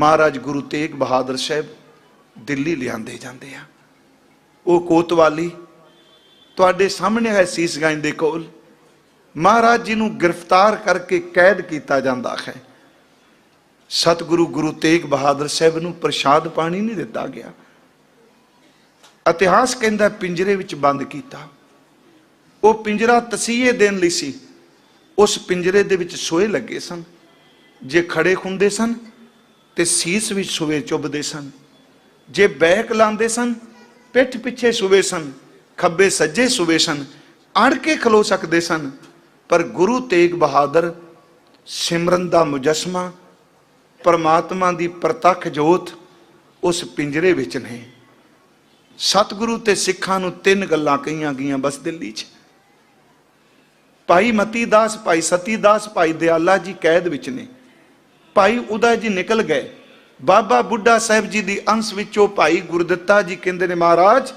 ਮਹਾਰਾਜ ਗੁਰੂ ਤੇਗ ਬਹਾਦਰ ਸਾਹਿਬ ਦਿੱਲੀ ਲਿਆਂਦੇ ਜਾਂਦੇ ਆ। ਉਹ ਕੋਤਵਾਲੀ ਤੁਹਾਡੇ ਸਾਹਮਣੇ ਹੈ ਸੀਸਗੰਜ ਦੇ ਕੋਲ। ਮਹਾਰਾਜ ਜੀ ਨੂੰ ਗ੍ਰਿਫਤਾਰ ਕਰਕੇ ਕੈਦ ਕੀਤਾ ਜਾਂਦਾ ਹੈ। ਸਤਿਗੁਰੂ ਗੁਰੂ ਤੇਗ ਬਹਾਦਰ ਸਾਹਿਬ ਨੂੰ ਪ੍ਰਸ਼ਾਦ ਪਾਣੀ ਨਹੀਂ ਦਿੱਤਾ ਗਿਆ। ਇਤਿਹਾਸ ਕਹਿੰਦਾ ਪਿੰਜਰੇ ਵਿੱਚ ਬੰਦ ਕੀਤਾ। ਉਹ ਪਿੰਜਰਾ ਤਸੀਹੇ ਦੇਣ ਲਈ ਸੀ। ਉਸ ਪਿੰਜਰੇ ਦੇ ਵਿੱਚ ਸੋਏ ਲੱਗੇ ਸਨ। ਜੇ ਖੜੇ ਹੁੰਦੇ ਸਨ ਤੇ ਸੀਸ ਵਿੱਚ ਸੋਏ ਚੁੱਭਦੇ ਸਨ। ਜੇ ਬੈਕ ਲਾਉਂਦੇ ਸਨ, ਪਿੱਠ ਪਿੱਛੇ ਸੂਵੇ ਸਨ, ਖੱਬੇ ਸੱਜੇ ਸੂਵੇ ਸਨ, ਅੜ ਕੇ ਖਲੋ ਸਕਦੇ ਸਨ। ਪਰ ਗੁਰੂ ਤੇਗ ਬਹਾਦਰ ਸਿਮਰਨ ਦਾ ਮੁਜਸਮਾ, ਪਰਮਾਤਮਾ ਦੀ ਪ੍ਰਤੱਖ ਜੋਤ ਉਸ ਪਿੰਜਰੇ ਵਿੱਚ ਨੇ। ਸਤਿਗੁਰੂ ਤੇ ਸਿੱਖਾਂ ਨੂੰ ਤਿੰਨ ਗੱਲਾਂ ਕਹੀਆਂ ਗਈਆਂ ਬਸ ਦਿੱਲੀ 'ਚ। ਭਾਈ ਮਤੀ ਦਾਸ ਭਾਈ ਸਤੀ ਦਾਸ ਭਾਈ ਦਿਆਲਾ ਜੀ ਕੈਦ ਵਿੱਚ ਨੇ। ਭਾਈ ਉਦਾ ਜੀ ਨਿਕਲ ਗਏ। ਬਾਬਾ ਬੁੱਢਾ ਸਾਹਿਬ ਜੀ ਦੀ ਅੰਸ਼ ਵਿੱਚੋਂ ਭਾਈ ਗੁਰਦਿੱਤਾ ਜੀ ਕਹਿੰਦੇ ਨੇ, ਮਹਾਰਾਜ,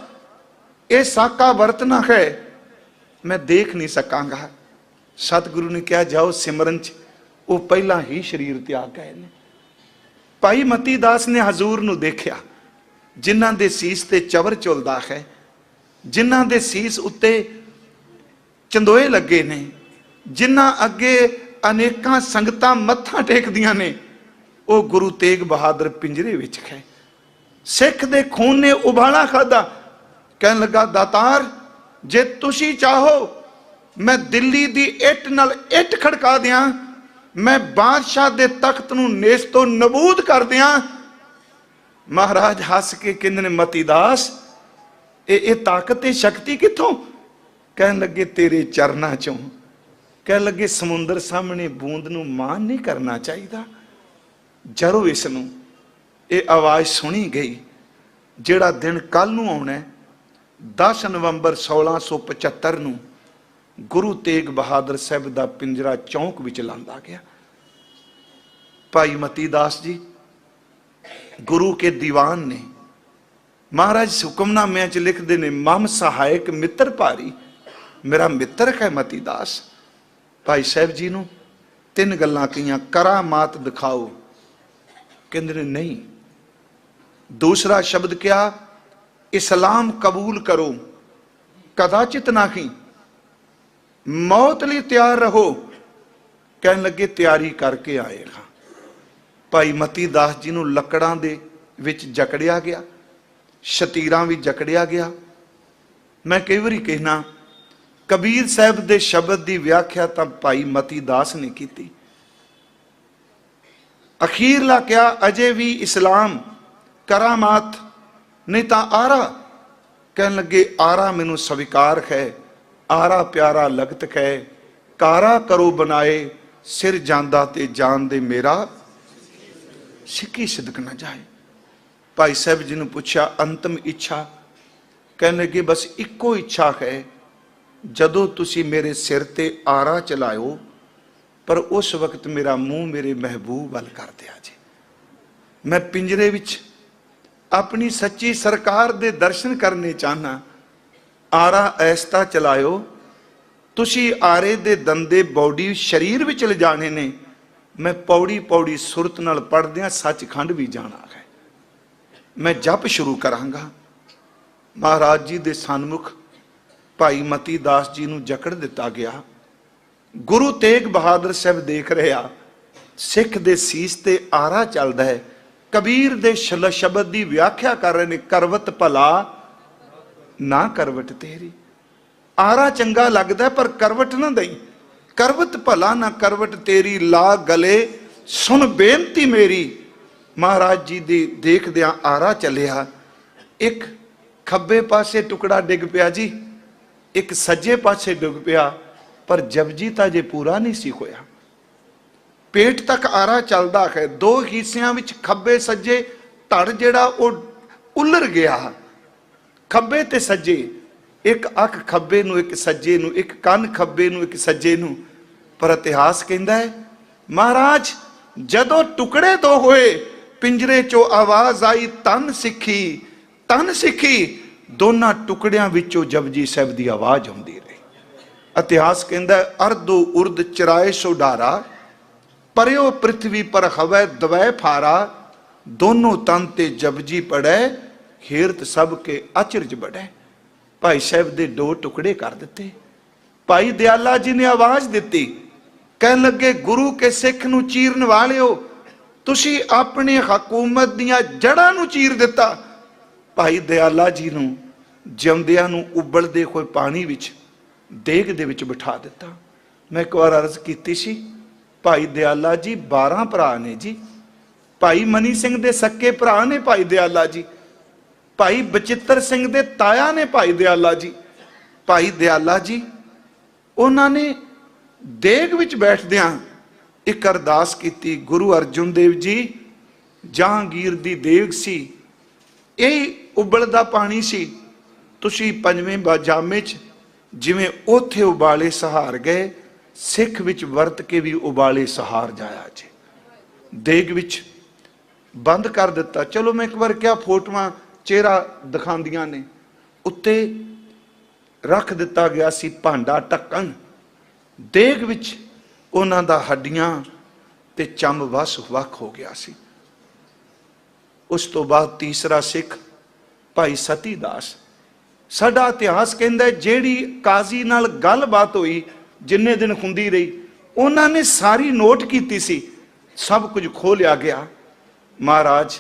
ਇਹ ਸਾਕਾ ਵਰਤਨਾ ਹੈ। ਮੈਂ ਦੇਖ ਨਹੀਂ ਸਕਾਂਗਾ। ਸਤਿਗੁਰੂ ਨੇ ਕਿਹਾ, ਜਾਓ ਸਿਮਰਨ ਚ। ਉਹ ਪਹਿਲਾਂ ਹੀ ਸਰੀਰ ਤਿਆਗ ਗਏ ਨੇ। ਭਾਈ ਮਤੀ ਦਾਸ ਨੇ ਹਜ਼ੂਰ ਨੂੰ ਦੇਖਿਆ। ਜਿਨ੍ਹਾਂ ਦੇ ਸੀਸ ਤੇ ਚਵਰ ਚੁਲਦਾ ਹੈ, ਜਿਨ੍ਹਾਂ ਦੇ ਸੀਸ ਉੱਤੇ ਚੰਦੋਏ ਲੱਗੇ ਨੇ, ਜਿਨ੍ਹਾਂ ਅੱਗੇ ਅਨੇਕਾਂ ਸੰਗਤਾਂ ਮੱਥਾ ਟੇਕਦੀਆਂ ਨੇ। ਉਹ ਗੁਰੂ ਤੇਗ ਬਹਾਦਰ ਪਿੰਜਰੇ ਵਿੱਚ ਹੈ ਸਿੱਖ ਦੇ ਖੂਨ ਨੇ ਉਬਾਲਾ ਖਾਦਾ ਕਹਿਣ ਲੱਗਾ, ਦਾਤਾਰ, ਜੇ ਤੁਸੀਂ ਚਾਹੋ, ਮੈਂ ਦਿੱਲੀ ਦੀ ਇੱਟ ਨਾਲ ਇੱਟ ਖੜਕਾ ਦਿਆਂ। ਮੈਂ ਬਾਦਸ਼ਾਹ ਦੇ ਤਖਤ ਨੂੰ ਨੇਸ ਤੋਂ ਨਬੂਦ ਕਰ ਦਿਆਂ। ਮਹਾਰਾਜ ਹੱਸ ਕੇ ਕਹਿੰਦੇ ਨੇ, ਮਤੀ ਦਾਸ, ਇਹ ਇਹ ਤਾਕਤ ਤੇ ਸ਼ਕਤੀ ਕਿੱਥੋਂ? ਕਹਿਣ ਲੱਗੇ, ਤੇਰੇ ਚਰਨਾਂ ਚੋਂ। ਕਹਿਣ ਲੱਗੇ ਸਮੁੰਦਰ ਸਾਹਮਣੇ ਬੂੰਦ ਨੂੰ ਮਾਨ ਨਹੀਂ ਕਰਨਾ ਚਾਹੀਦਾ। ਜਦੋਂ ਇਸ ਨੂੰ ਇਹ ਆਵਾਜ਼ ਸੁਣੀ ਗਈ ਜਿਹੜਾ ਦਿਨ ਕੱਲ ਨੂੰ ਆਉਣਾ ਹੈ, 10 ਨਵੰਬਰ 1675 ਨੂੰ ਗੁਰੂ ਤੇਗ ਬਹਾਦਰ ਸਾਹਿਬ ਦਾ ਪਿੰਜਰਾ ਚੌਂਕ ਵਿੱਚ ਲਾਂਦਾ ਗਿਆ। ਭਾਈ ਮਤੀ ਦਾਸ ਜੀ ਗੁਰੂ ਕੇ ਦੀਵਾਨ ਨੇ ਮਹਾਰਾਜ ਹੁਕਮਨਾਮਿਆਂ ਚ ਲਿਖਦੇ ਨੇ ਮਮ ਸਹਾਇਕ ਮਿੱਤਰ ਭਾਰੀ ਮੇਰਾ ਮਿੱਤਰ ਹੈ ਮਤੀ ਦਾਸ। ਭਾਈ ਸਾਹਿਬ ਜੀ ਨੂੰ ਤਿੰਨ ਗੱਲਾਂ ਕਹੀਆਂ ਕਰਾਮਾਤ ਦਿਖਾਓ। ਕਹਿੰਦੇ ਨੇ, ਨਹੀਂ। ਦੂਸਰਾ ਸ਼ਬਦ ਕਿਹਾ, ਇਸਲਾਮ ਕਬੂਲ ਕਰੋ। ਕਦਾਚਿਤ ਨਾ ਨਾਹੀ ਮੌਤ ਲਈ ਤਿਆਰ ਰਹੋ। ਕਹਿਣ ਲੱਗੇ, ਤਿਆਰੀ ਕਰਕੇ ਆਏਗਾ ਭਾਈ ਮਤੀ ਦਾਸ ਜੀ ਨੂੰ ਲੱਕੜਾਂ ਦੇ ਵਿੱਚ ਜਕੜਿਆ ਗਿਆ, ਸ਼ਤੀਰਾਂ ਵੀ ਜਕੜਿਆ ਗਿਆ। ਮੈਂ ਕਈ ਵਾਰੀ ਕਹਿਣਾ ਕਬੀਰ ਸਾਹਿਬ ਦੇ ਸ਼ਬਦ ਦੀ ਵਿਆਖਿਆ ਤਾਂ ਭਾਈ ਮਤੀ ਦਾਸ ਨੇ ਕੀਤੀ। ਅਖੀਰਲਾ ਕਿਹਾ ਅਜੇ ਵੀ ਇਸਲਾਮ ਕਰਾਮਾਤ ਨਹੀਂ ਤਾਂ ਆਰਾ। ਕਹਿਣ ਲੱਗੇ, ਆਰਾ ਮੈਨੂੰ ਸਵੀਕਾਰ ਹੈ, ਆਰਾ ਪਿਆਰਾ ਲਗਤ ਹੈ। ਕਾਰਾ ਕਰੋ ਬਣਾਏ, ਸਿਰ ਜਾਂਦਾ ਤੇ ਜਾਨ ਦੇ ਮੇਰਾ। ਸਿੱਕੀ ਸਿਦਕ ਨਾ ਜਾਏ। ਭਾਈ ਸਾਹਿਬ ਜੀ ਨੂੰ ਪੁੱਛਿਆ, ਅੰਤਮ ਇੱਛਾ? ਕਹਿਣ ਲੱਗੇ, ਬਸ ਇੱਕੋ ਇੱਛਾ ਹੈ ਜਦੋਂ ਤੁਸੀਂ ਮੇਰੇ ਸਿਰ ਤੇ ਆਰਾ ਚਲਾਇਓ, ਪਰ ਉਸ ਵਕਤ ਮੇਰਾ ਮੂੰਹ ਮੇਰੇ ਮਹਿਬੂਬ ਵੱਲ ਕਰ ਦਿਆ ਜੀ। ਮੈਂ ਪਿੰਜਰੇ ਵਿੱਚ ਆਪਣੀ ਸੱਚੀ ਸਰਕਾਰ ਦੇ ਦਰਸ਼ਨ ਕਰਨੇ ਚਾਹਨਾ ਆਰਾ ਐਸਤਾ ਚਲਾਇਓ, ਤੁਸੀਂ ਆਰੇ ਦੇ ਦੰਦੇ ਬੌਡੀ ਸਰੀਰ ਵਿੱਚ ਲਿਜਾਣੇ ਨੇ, ਮੈਂ ਪੌੜੀ ਪੌੜੀ ਸੁਰਤ ਨਾਲ ਪੜਦਿਆਂ ਸੱਚਖੰਡ ਵੀ ਜਾਣਾ ਹੈ। ਮੈਂ ਜਪ ਸ਼ੁਰੂ ਕਰਾਂਗਾ। ਮਹਾਰਾਜ ਜੀ ਦੇ ਸਨਮੁਖ ਭਾਈ ਮਤੀ ਦਾਸ ਜੀ ਨੂੰ ਜਕੜ ਦਿੱਤਾ ਗਿਆ। ਗੁਰੂ ਤੇਗ ਬਹਾਦਰ ਸਾਹਿਬ ਦੇਖ ਰਿਹਾ, ਸਿੱਖ ਦੇ ਸੀਸ ਤੇ ਆਰਾ ਚੱਲਦਾ ਹੈ। ਕਬੀਰ ਦੇ ਸ਼ਲ ਸ਼ਬਦ ਦੀ ਵਿਆਖਿਆ ਕਰ ਰਹੇ ਨੇ, ਕਰਵਤ ਭਲਾ ਨਾ ਕਰਵਟ ਤੇਰੀ। ਆਰਾ ਚੰਗਾ ਲੱਗਦਾ ਪਰ ਕਰਵਟ ਨਾ ਦਈ। ਕਰਵਤ ਭਲਾ ਨਾ ਕਰਵਟ ਤੇਰੀ, ਲਾ ਗਲੇ, ਸੁਣ ਬੇਨਤੀ ਮੇਰੀ। ਮਹਾਰਾਜ ਜੀ ਦੀ ਦੇਖਦਿਆਂ ਆਰਾ ਚੱਲਿਆ। ਇੱਕ ਖੱਬੇ ਪਾਸੇ ਟੁਕੜਾ ਡਿੱਗ ਪਿਆ ਜੀ। ਇੱਕ ਸੱਜੇ ਪਾਸੇ ਡੁੱਬ ਪਿਆ, ਪਰ ਜਪਜੀ ਤਾਂ ਜੇ ਪੂਰਾ ਨਹੀਂ ਸੀ ਹੋਇਆ। ਪੇਟ ਤੱਕ ਆਰਾ ਚੱਲਦਾ ਹੈ, ਦੋ ਹਿੱਸਿਆਂ ਵਿੱਚ ਖੱਬੇ ਸੱਜੇ ਧੜ ਜਿਹੜਾ ਉਹ ਉਲਰ ਗਿਆ। ਖੱਬੇ ਤੇ ਸੱਜੇ, ਇੱਕ ਅੱਖ ਖੱਬੇ ਨੂੰ, ਇੱਕ ਸੱਜੇ ਨੂੰ, ਇੱਕ ਕੰਨ ਖੱਬੇ ਨੂੰ, ਇੱਕ ਸੱਜੇ ਨੂੰ। ਪਰ ਇਤਿਹਾਸ ਕਹਿੰਦਾ ਹੈ, ਮਹਾਰਾਜ, ਜਦੋਂ ਟੁਕੜੇ ਦੋ ਹੋਏ, ਪਿੰਜਰੇ ਚੋਂ ਆਵਾਜ਼ ਆਈ, ਤਨ ਸਿੱਖੀ ਤਨ ਸਿੱਖੀ। ਦੋਨਾਂ ਟੁਕੜਿਆਂ ਵਿੱਚੋਂ ਜਪਜੀ ਸਾਹਿਬ ਦੀ ਆਵਾਜ਼ ਆਉਂਦੀ ਰਹੀ। ਇਤਿਹਾਸ ਕਹਿੰਦਾ ਹੈ, ਅਰਦੋ ਉਰਦ ਚਰਾਏ ਸੋਡਾਰਾ ਪਰਿਓ ਪ੍ਰਿਥਵੀ ਪਰ ਹਵੈ ਦਵੈ ਫਾਰਾ ਦੋਨੋਂ ਤਨ ਤੇ ਜਪਜੀ ਪੜੈ ਖੇਰਤ ਸਭ ਕੇ ਅਚਰਜ ਬੜੈ ਭਾਈ ਸਾਹਿਬ ਦੇ ਦੋ ਟੁਕੜੇ ਕਰ ਦਿੱਤੇ। ਭਾਈ ਦਿਆਲਾ ਜੀ ਨੇ ਆਵਾਜ਼ ਦਿੱਤੀ ਕਹਿਣ ਲੱਗੇ ਗੁਰੂ ਕੇ ਸਿੱਖ ਨੂੰ ਚੀਰਨ ਵਾਲਿਓ ਤੁਸੀਂ ਆਪਣੀ ਹਕੂਮਤ ਦੀਆਂ ਜੜ੍ਹਾਂ ਨੂੰ ਚੀਰ ਦਿੱਤਾ। ਭਾਈ ਦਿਆਲਾ ਜੀ ਨੂੰ ਜਿਉਂਦਿਆਂ ਨੂੰ ਉਬਲਦੇ ਹੋਏ ਪਾਣੀ ਵਿੱਚ, ਦੇਗ ਦੇ ਵਿੱਚ ਬਿਠਾ ਦਿੱਤਾ। ਮੈਂ ਇੱਕ ਵਾਰ ਅਰਜ਼ ਕੀਤੀ ਸੀ, ਭਾਈ ਦਿਆਲਾ ਜੀ 12 ਭਰਾ ਨੇ ਜੀ। ਭਾਈ ਮਨੀ ਸਿੰਘ ਦੇ ਸੱਕੇ ਭਰਾ ਨੇ ਭਾਈ ਦਿਆਲਾ ਜੀ। ਭਾਈ ਬਚਿੱਤਰ ਸਿੰਘ ਦੇ ਤਾਇਆ ਨੇ ਭਾਈ ਦਿਆਲਾ ਜੀ। ਭਾਈ ਦਿਆਲਾ ਜੀ, ਉਹਨਾਂ ਨੇ ਦੇਗ ਵਿੱਚ ਬੈਠਦਿਆਂ ਇੱਕ ਅਰਦਾਸ ਕੀਤੀ, ਗੁਰੂ ਅਰਜਨ ਦੇਵ ਜੀ, ਜਹਾਂਗੀਰ ਦੀ ਦੇਗ ਸੀ। ਇਹ ਉਬਲਦਾ ਪਾਣੀ ਸੀ। ਤੁਸੀਂ ਪੰਜਵੇਂ ਬਾਜਾਮੇ 'ਚ ਜਿਵੇਂ ਉਥੇ ਉਬਾਲੇ ਸਹਾਰ ਗਏ, ਸਿੱਖ ਵਿੱਚ ਵਰਤ ਕੇ ਵੀ ਉਬਾਲੇ ਸਹਾਰ ਜਾਇਆ ਜੇ। ਦੇਗ ਵਿੱਚ ਬੰਦ ਕਰ ਦਿੱਤਾ। ਚਲੋ ਮੈਂ ਇੱਕ ਵਾਰ ਕਿਹਾ ਫੋਟੋਆਂ, ਚਿਹਰਾ ਦਿਖਾਉਂਦੀਆਂ ਨੇ। ਉੱਤੇ ਰੱਖ ਦਿੱਤਾ ਗਿਆ ਸੀ ਭਾਂਡਾ ਢੱਕਣ। ਦੇਗ ਵਿੱਚ ਉਹਨਾਂ ਦਾ ਹੱਡੀਆਂ ਤੇ ਚੰਮ ਵਸ ਵੱਖ ਹੋ ਗਿਆ ਸੀ। ਉਸ ਤੋਂ ਬਾਅਦ ਤੀਸਰਾ ਸਿੱਖ ਭਾਈ ਸਤੀ ਦਾਸ ਸਾਡਾ ਇਤਿਹਾਸ ਕਹਿੰਦਾ ਜਿਹੜੀ ਕਾਜ਼ੀ ਨਾਲ ਗੱਲਬਾਤ ਹੋਈ, ਜਿੰਨੇ ਦਿਨ ਹੁੰਦੀ ਰਹੀ, ਉਹਨਾਂ ਨੇ ਸਾਰੀ ਨੋਟ ਕੀਤੀ ਸੀ। ਸਭ ਕੁਝ ਖੋਲਿਆ ਗਿਆ। ਮਹਾਰਾਜ,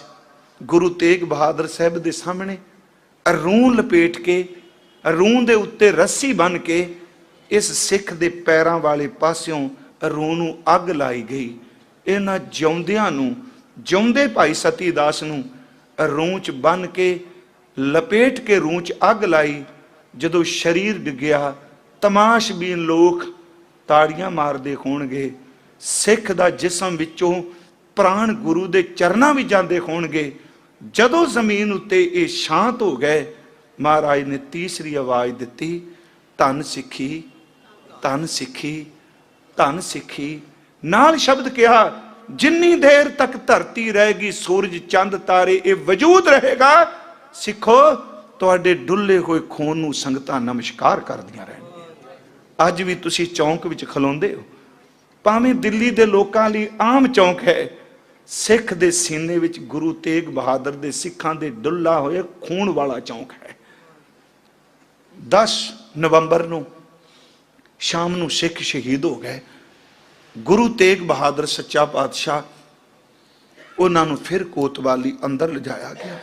ਗੁਰੂ ਤੇਗ ਬਹਾਦਰ ਸਾਹਿਬ ਦੇ ਸਾਹਮਣੇ ਰੂੰ ਲਪੇਟ ਕੇ, ਰੂੰ ਦੇ ਉੱਤੇ ਰੱਸੀ ਬੰਨ ਕੇ, ਇਸ ਸਿੱਖ ਦੇ ਪੈਰਾਂ ਵਾਲੇ ਪਾਸਿਓਂ ਰੂੰ ਨੂੰ ਅੱਗ ਲਾਈ ਗਈ। ਇਹਨਾਂ ਜਿਉਂਦਿਆਂ ਨੂੰ, ਜਿਉਂਦੇ ਭਾਈ ਸਤੀ ਦਾਸ ਨੂੰ ਰੂੰ ਚ ਬੰਨ ਕੇ ਲਪੇਟ ਕੇ ਰੂੰ ਚ ਅੱਗ ਲਾਈ। ਜਦੋਂ ਸਰੀਰ ਡਿੱਗਿਆ ਤਮਾਸ਼ਬੀਨ ਲੋਕ ਤਾੜੀਆਂ ਮਾਰਦੇ ਹੋਣਗੇ। ਸਿੱਖ ਦਾ ਜਿਸਮ ਵਿੱਚੋਂ ਪ੍ਰਾਣ ਗੁਰੂ ਦੇ ਚਰਨਾਂ ਵੀ ਜਾਂਦੇ ਹੋਣਗੇ। ਜਦੋਂ ਜ਼ਮੀਨ ਉੱਤੇ ਇਹ ਸ਼ਾਂਤ ਹੋ ਗਏ, ਮਹਾਰਾਜ ਨੇ ਤੀਸਰੀ ਆਵਾਜ਼ ਦਿੱਤੀ, ਧਨ ਸਿੱਖੀ ਧਨ ਸਿੱਖੀ ਧਨ ਸਿੱਖੀ। ਨਾਲ ਸ਼ਬਦ ਕਿਹਾ, ਜਿੰਨੀ ਦੇਰ ਤੱਕ ਧਰਤੀ ਰਹੇਗੀ, ਸੂਰਜ ਚੰਦ ਤਾਰੇ ਇਹ ਵਜੂਦ ਰਹੇਗਾ ਸਿੱਖੋ, ਤੁਹਾਡੇ ਡੁੱਲੇ ਹੋਏ ਖੂਨ ਨੂੰ ਸੰਗਤਾਂ ਨਮਸਕਾਰ ਕਰਦੀਆਂ ਰਹਿਣਗੀਆਂ। ਅੱਜ ਵੀ ਤੁਸੀਂ ਚੌਂਕ ਵਿੱਚ ਖਲੋਂਦੇ ਹੋ। ਭਾਵੇਂ ਦਿੱਲੀ ਦੇ ਲੋਕਾਂ ਲਈ ਆਮ ਚੌਂਕ ਹੈ, ਸਿੱਖ ਦੇ ਸੀਨੇ ਵਿੱਚ ਗੁਰੂ ਤੇਗ ਬਹਾਦਰ ਦੇ ਸਿੱਖਾਂ ਦੇ ਡੁੱਲਾ ਹੋਇਆ ਖੂਨ ਵਾਲਾ ਚੌਂਕ ਹੈ। 10 ਨਵੰਬਰ ਨੂੰ ਸ਼ਾਮ ਨੂੰ ਸਿੱਖ ਸ਼ਹੀਦ ਹੋ ਗਏ। ਗੁਰੂ ਤੇਗ ਬਹਾਦਰ ਸੱਚਾ ਪਾਤਸ਼ਾਹ, ਉਹਨਾਂ ਨੂੰ ਫਿਰ ਕੋਤਵਾਲੀ ਅੰਦਰ ਲਿਜਾਇਆ ਗਿਆ।